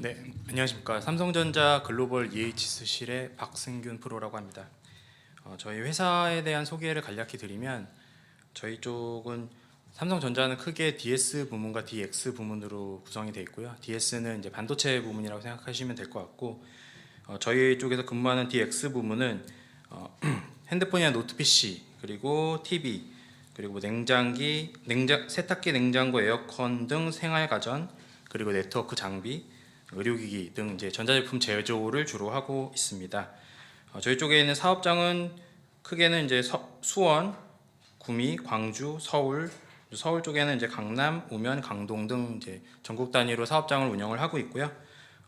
네, 안녕하십니까. 삼성전자 글로벌 EHS실의 박승균 프로라고 합니다. 어, 저희 회사에 대한 소개를 간략히 드리면 저희 쪽은 삼성전자는 크게 DS 부문과 DX 부문으로 구성이 되어 있고요. DS는 이제 반도체 부문이라고 생각하시면 될 것 같고 어, 저희 쪽에서 근무하는 DX 부문은 어, 핸드폰이나 노트 PC 그리고 TV 그리고 뭐 냉장기, 냉장, 세탁기, 냉장고, 에어컨 등 생활 가전 그리고 네트워크 장비 의료기기 등 이제 전자제품 제조를 주로 하고 있습니다. 어, 저희 쪽에 있는 사업장은 크게는 이제 서- 수원, 구미, 광주, 서울, 서울 쪽에는 이제 강남, 우면, 강동 등 이제 전국 단위로 사업장을 운영을 하고 있고요.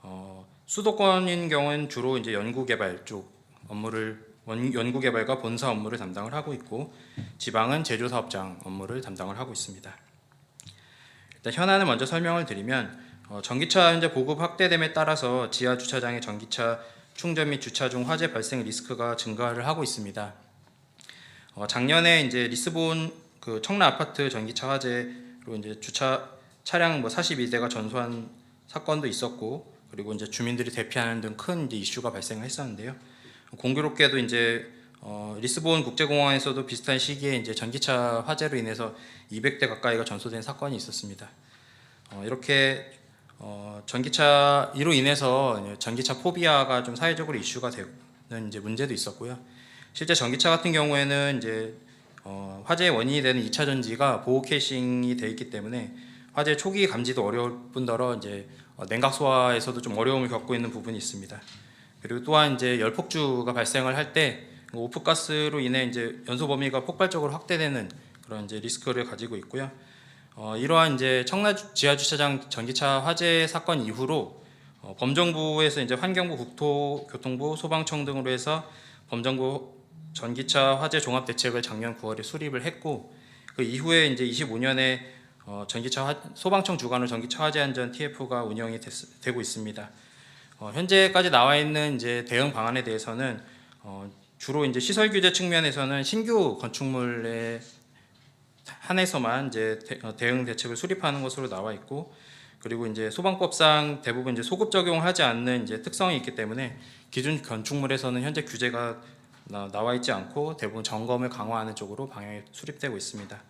어, 수도권인 경우는 주로 이제 연구개발 쪽 업무를 원- 연구개발과 본사 업무를 담당을 하고 있고 지방은 제조 사업장 업무를 담당을 하고 있습니다. 일단 현안을 먼저 설명을 드리면 어, 전기차 현재 보급 확대됨에 따라서 지하 주차장의 전기차 충전 및 주차 중 화재 발생 리스크가 증가를 하고 있습니다. 어, 작년에 이제 리스본 그 청라 아파트 전기차 화재로 이제 주차 차량 뭐 42대가 전소한 사건도 있었고 그리고 이제 주민들이 대피하는 등 큰 이슈가 발생을 했었는데요. 공교롭게도 이제 어, 리스본 국제공항에서도 비슷한 시기에 이제 전기차 화재로 인해서 200대 가까이가 전소된 사건이 있었습니다. 어, 이렇게 어, 전기차 이로 인해서 전기차 포비아가 좀 사회적으로 이슈가 되는 이제 문제도 있었고요. 실제 전기차 같은 경우에는 이제 어, 화재의 원인이 되는 2차 전지가 보호 캐싱이 돼 있기 때문에 화재 초기 감지도 어려울 뿐더러 이제 어, 냉각 소화에서도 좀 어려움을 겪고 있는 부분이 있습니다. 그리고 또한 이제 열폭주가 발생을 할 때 오프가스로 인해 이제 연소 범위가 폭발적으로 확대되는 그런 이제 리스크를 가지고 있고요. 어, 이러한 이제 청라 주- 지하 주차장 전기차 화재 사건 이후로 어, 범정부에서 이제 환경부, 국토교통부, 소방청 등으로 해서 범정부 전기차 화재 종합 대책을 작년 9월에 수립을 했고 그 이후에 이제 25년에 어, 전기차 화- 소방청 주관으로 전기차 화재 안전 TF가 운영이 됐, 되고 있습니다. 어, 현재까지 나와 있는 이제 대응 방안에 대해서는 어, 주로 이제 시설 규제 측면에서는 신규 건축물에 한해서만 이제 대, 어, 대응 대책을 수립하는 것으로 나와 있고 그리고 이제 소방법상 대부분 이제 소급 적용하지 않는 이제 특성이 있기 때문에 기존 건축물에서는 현재 규제가 나, 나와 있지 않고 대부분 점검을 강화하는 쪽으로 방향이 수립되고 있습니다.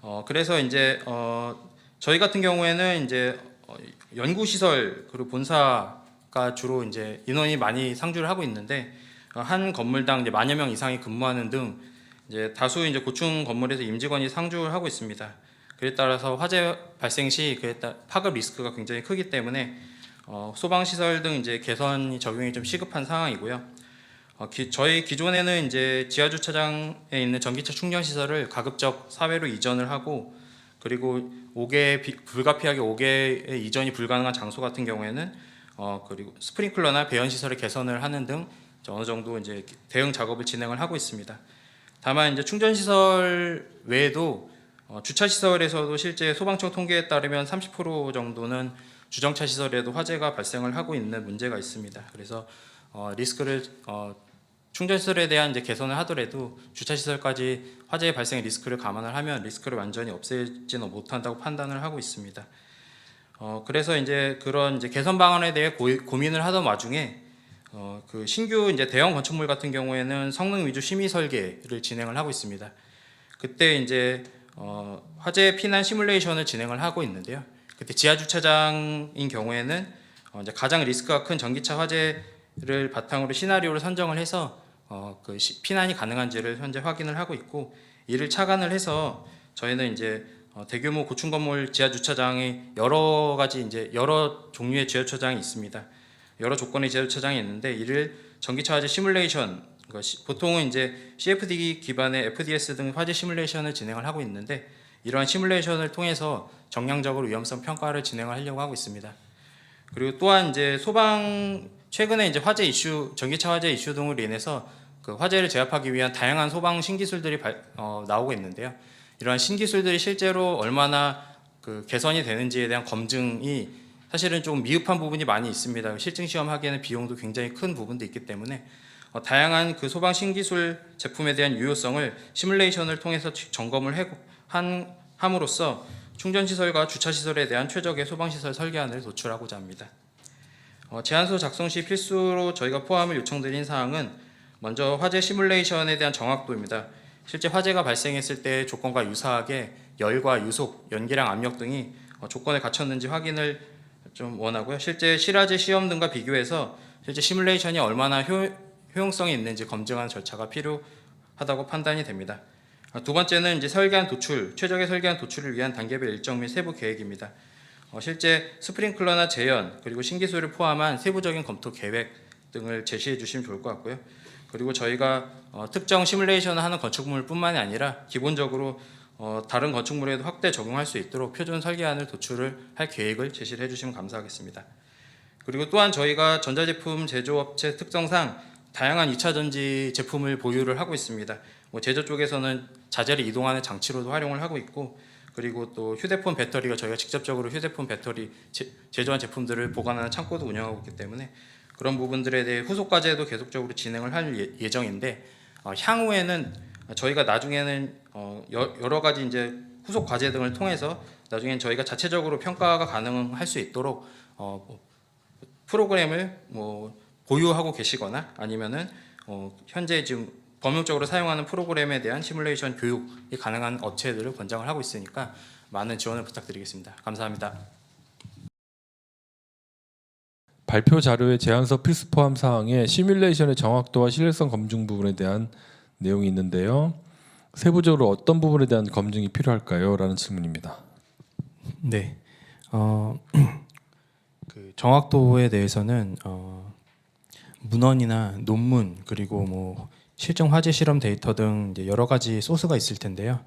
어, 그래서 이제 어, 저희 같은 경우에는 이제 어, 연구 시설 그리고 본사가 주로 이제 인원이 많이 상주를 하고 있는데 어, 한 건물당 이제 만여 명 이상이 근무하는 등 이제 다수 이제 고층 건물에서 임직원이 상주를 하고 있습니다. 그에 따라서 화재 발생 시 그에 따라 파급 리스크가 굉장히 크기 때문에 어, 소방 시설 등 이제 개선이 적용이 좀 시급한 상황이고요. 어, 기- 저희 기존에는 이제 지하 주차장에 있는 전기차 충전 시설을 가급적 사회로 이전을 하고 그리고 5개 비- 불가피하게 5개의 이전이 불가능한 장소 같은 경우에는 어, 그리고 스프링클러나 배연 시설의 개선을 하는 등 어느 정도 이제 대응 작업을 진행을 하고 있습니다. 다만 이제 충전 시설 외에도 어, 주차 시설에서도 실제 소방청 통계에 따르면 30% 정도는 주정차 시설에도 화재가 발생을 하고 있는 문제가 있습니다. 그래서 어, 리스크를 어, 충전 시설에 대한 이제 개선을 하더라도 주차 시설까지 화재 발생 리스크를 감안을 하면 리스크를 완전히 없애지는 못한다고 판단을 하고 있습니다. 어, 그래서 이제 그런 이제 개선 방안에 대해 고, 고민을 하던 와중에 어, 그 신규 이제 대형 건축물 같은 경우에는 성능 위주 심의 설계를 진행을 하고 있습니다. 그때 이제 어, 화재 피난 시뮬레이션을 진행을 하고 있는데요. 그때 지하 주차장인 경우에는 어, 이제 가장 리스크가 큰 전기차 화재를 바탕으로 시나리오를 선정을 해서 어, 그 시- 피난이 가능한지를 현재 확인을 하고 있고 이를 차관을 해서 저희는 이제 어, 대규모 고층 건물 지하 주차장이 여러 가지 이제 여러 종류의 지하 주차장이 있습니다. 여러 조건의 지하 주차장이 있는데 이를 전기차 화재 시뮬레이션 그러니까 시- 보통은 이제 CFD 기반의 FDS 등 화재 시뮬레이션을 진행을 하고 있는데 이러한 시뮬레이션을 통해서 정량적으로 위험성 평가를 진행을 하려고 하고 있습니다. 그리고 또한 이제 소방 최근에 이제 화재 이슈, 전기차 화재 이슈 등으로 인해서 그 화재를 제압하기 위한 다양한 소방 신기술들이 발- 어, 나오고 있는데요. 이러한 신기술들이 실제로 얼마나 그 개선이 되는지에 대한 검증이 사실은 좀 미흡한 부분이 많이 있습니다. 실증 시험 하기에는 비용도 굉장히 큰 부분도 있기 때문에 어, 다양한 그 소방 신기술 제품에 대한 유효성을 시뮬레이션을 통해서 점검을 한 함으로써 충전 시설과 주차 시설에 대한 최적의 소방 시설 설계안을 도출하고자 합니다. 어, 제안서 작성 시 필수로 저희가 포함을 요청드린 사항은 먼저 화재 시뮬레이션에 대한 정확도입니다. 실제 화재가 발생했을 때 조건과 유사하게 열과 유속, 연기량 압력 등이 어, 조건에 갖췄는지 확인을 좀 원하고요. 실제 실화재 시험 등과 비교해서 실제 시뮬레이션이 얼마나 효, 효용성이 있는지 검증하는 절차가 필요하다고 판단이 됩니다. 아, 두 번째는 이제 설계안 도출, 최적의 설계안 도출을 위한 단계별 일정 및 세부 계획입니다. 어, 실제 스프링클러나 재현 그리고 신기술을 포함한 세부적인 검토 계획 등을 제시해 주시면 좋을 것 같고요. 그리고 저희가 어, 특정 시뮬레이션을 하는 건축물뿐만이 아니라 기본적으로 어, 다른 건축물에도 확대 적용할 수 있도록 표준 설계안을 도출을 할 계획을 제시를 해주시면 감사하겠습니다. 그리고 또한 저희가 전자제품 제조업체 특성상 다양한 2차 전지 제품을 보유를 하고 있습니다. 뭐 제조 쪽에서는 자재를 이동하는 장치로도 활용을 하고 있고 그리고 또 휴대폰 배터리가 저희가 직접적으로 휴대폰 배터리 제, 제조한 제품들을 보관하는 창고도 운영하고 있기 때문에 그런 부분들에 대해 후속 과제도 계속적으로 진행을 할 예- 예정인데 어, 향후에는 저희가 나중에는 어, 여- 여러 가지 이제 후속 과제 등을 통해서 나중엔 저희가 자체적으로 평가가 가능할 수 있도록 어, 뭐 프로그램을 뭐 보유하고 계시거나 아니면은 어, 현재 지금 범용적으로 사용하는 프로그램에 대한 시뮬레이션 교육이 가능한 업체들을 권장을 하고 있으니까 많은 지원을 부탁드리겠습니다. 감사합니다. 발표 자료의 제안서 필수 포함 사항에 시뮬레이션의 정확도와 신뢰성 검증 부분에 대한 내용이 있는데요. 세부적으로 어떤 부분에 대한 검증이 필요할까요? 라는 질문입니다. 네. 어, 그 정확도에 대해서는 어, 문헌이나 논문 그리고 뭐 실정 화재 실험 데이터 등 여러 가지 소스가 있을 텐데요.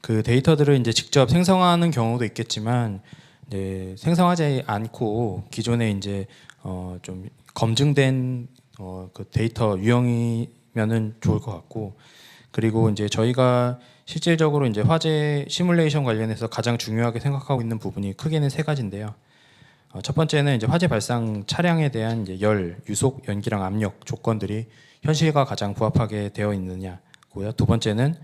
그 데이터들을 이제 직접 생성하는 경우도 있겠지만 이제 생성하지 않고 기존에 이제 어, 좀 검증된 어, 그 데이터 유형이 면은 좋을 것 같고 그리고 이제 저희가 실질적으로 이제 화재 시뮬레이션 관련해서 가장 중요하게 생각하고 있는 부분이 크게는 세 가지인데요. 어, 첫 번째는 이제 화재 발생 차량에 대한 이제 열, 유속, 연기랑 압력 조건들이 현실과 가장 부합하게 되어 있느냐고요. 두 번째는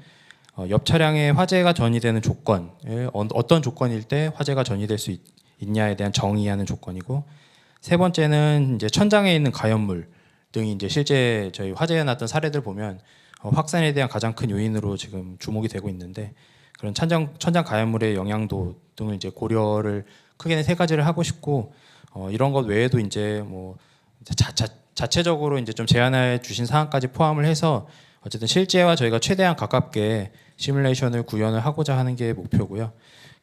어, 옆 차량에 화재가 전이되는 조건, 어, 어떤 조건일 때 화재가 전이될 수 있, 있냐에 대한 정의하는 조건이고 세 번째는 이제 천장에 있는 가연물 등이 이제 실제 저희 화재에 났던 사례들 보면 어, 확산에 대한 가장 큰 요인으로 지금 주목이 되고 있는데 그런 천장 천장 가연물의 영향도 등을 이제 고려를 크게는 세 가지를 하고 싶고 어, 이런 것 외에도 이제 뭐 자, 자, 자체적으로 이제 좀 제안해 주신 사항까지 포함을 해서 어쨌든 실제와 저희가 최대한 가깝게 시뮬레이션을 구현을 하고자 하는 게 목표고요.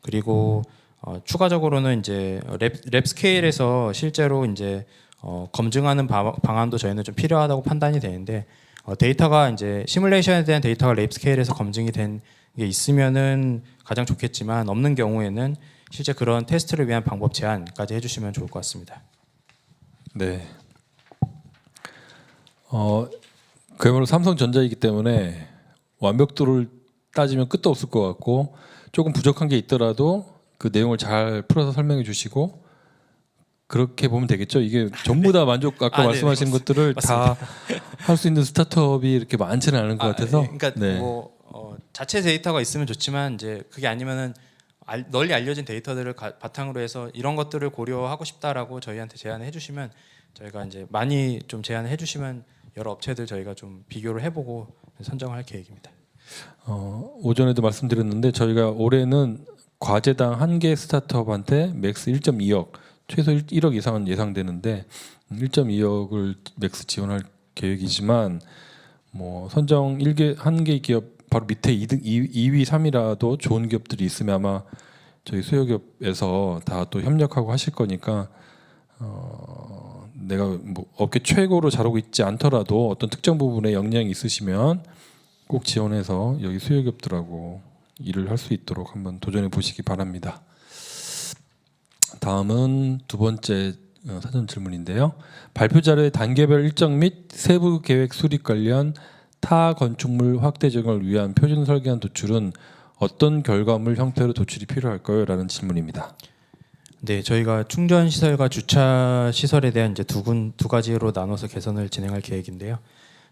그리고 어, 추가적으로는 이제 랩, 랩 스케일에서 실제로 이제 어, 검증하는 바- 방안도 저희는 좀 필요하다고 판단이 되는데 어, 데이터가 이제 시뮬레이션에 대한 데이터가 랩 스케일에서 검증이 된 게 있으면은 가장 좋겠지만 없는 경우에는 실제 그런 테스트를 위한 방법 제안까지 해주시면 좋을 것 같습니다. 네. 어, 그야말로 삼성전자이기 때문에 완벽도를 따지면 끝도 없을 것 같고 조금 부족한 게 있더라도 그 내용을 잘 풀어서 설명해 주시고 그렇게 보면 되겠죠. 이게 전부 다 만족 아까 아, 네네, 말씀하신 것들을 다 할 수 있는 스타트업이 이렇게 많지는 않은 것 같아서 아, 예. 그러니까 네. 뭐 어, 자체 데이터가 있으면 좋지만 이제 그게 아니면은 알, 널리 알려진 데이터들을 가- 바탕으로 해서 이런 것들을 고려하고 싶다라고 저희한테 제안을 해주시면 저희가 이제 많이 좀 제안을 해주시면 여러 업체들 저희가 좀 비교를 해보고 선정할 계획입니다. 어, 오전에도 말씀드렸는데 저희가 올해는 과제당 한 개 스타트업한테 맥스 1.2억 최소 1, 억 이상은 예상되는데 1.2억을 맥스 지원할 계획이지만 뭐 선정 1개 한 개 기업 바로 밑에 2등 2, 2위 3위라도 좋은 기업들이 있으면 아마 저희 수요기업에서 다 또 협력하고 하실 거니까 어, 내가 뭐 업계 최고로 잘하고 있지 않더라도 어떤 특정 부분에 역량이 있으시면 꼭 지원해서 여기 수요기업들하고 일을 할 수 있도록 한번 도전해 보시기 바랍니다. 다음은 두 번째 어, 사전 질문인데요. 발표 자료의 단계별 일정 및 세부 계획 수립 관련 타 건축물 확대 적용을 위한 표준 설계안 도출은 어떤 결과물 형태로 도출이 필요할까요? 라는 질문입니다. 네, 저희가 충전 시설과 주차 시설에 대한 이제 두, 군, 두 가지로 나눠서 개선을 진행할 계획인데요.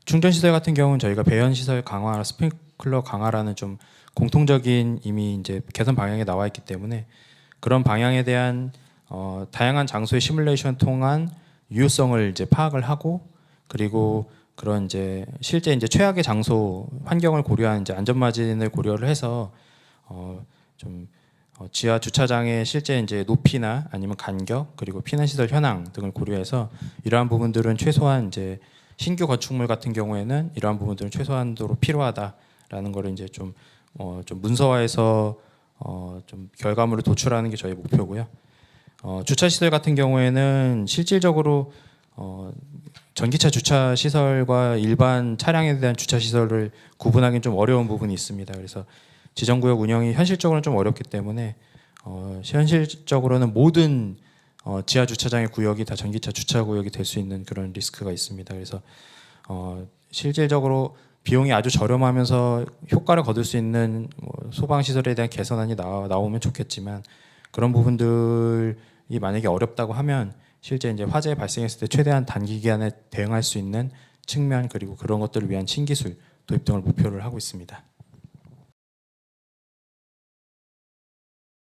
충전 시설 같은 경우는 저희가 배연 시설 강화, 스프링클러 강화라는 좀 공통적인 이미 이제 개선 방향에 나와 있기 때문에 그런 방향에 대한 어, 다양한 장소의 시뮬레이션 통한 유효성을 이제 파악을 하고 그리고 그런 이제 실제 이제 최악의 장소 환경을 고려한 이제 안전 마진을 고려를 해서 어, 좀 어, 지하 주차장의 실제 이제 높이나 아니면 간격 그리고 피난 시설 현황 등을 고려해서 이러한 부분들은 최소한 이제 신규 건축물 같은 경우에는 이러한 부분들은 최소한도로 필요하다라는 거를 이제 좀 어, 좀 문서화해서 어, 좀 결과물을 도출하는 게 저희 목표고요. 어, 주차 시설 같은 경우에는 실질적으로 어, 전기차 주차 시설과 일반 차량에 대한 주차 시설을 구분하기는 좀 어려운 부분이 있습니다. 그래서 지정구역 운영이 현실적으로는 좀 어렵기 때문에 어, 현실적으로는 모든 어, 지하 주차장의 구역이 다 전기차 주차 구역이 될 수 있는 그런 리스크가 있습니다. 그래서 어, 실질적으로 비용이 아주 저렴하면서 효과를 거둘 수 있는 뭐 소방 시설에 대한 개선안이 나, 나오면 좋겠지만 그런 부분들이 만약에 어렵다고 하면 실제 이제 화재 발생했을 때 최대한 단기 기간에 대응할 수 있는 측면 그리고 그런 것들을 위한 신기술 도입 등을 목표를 하고 있습니다.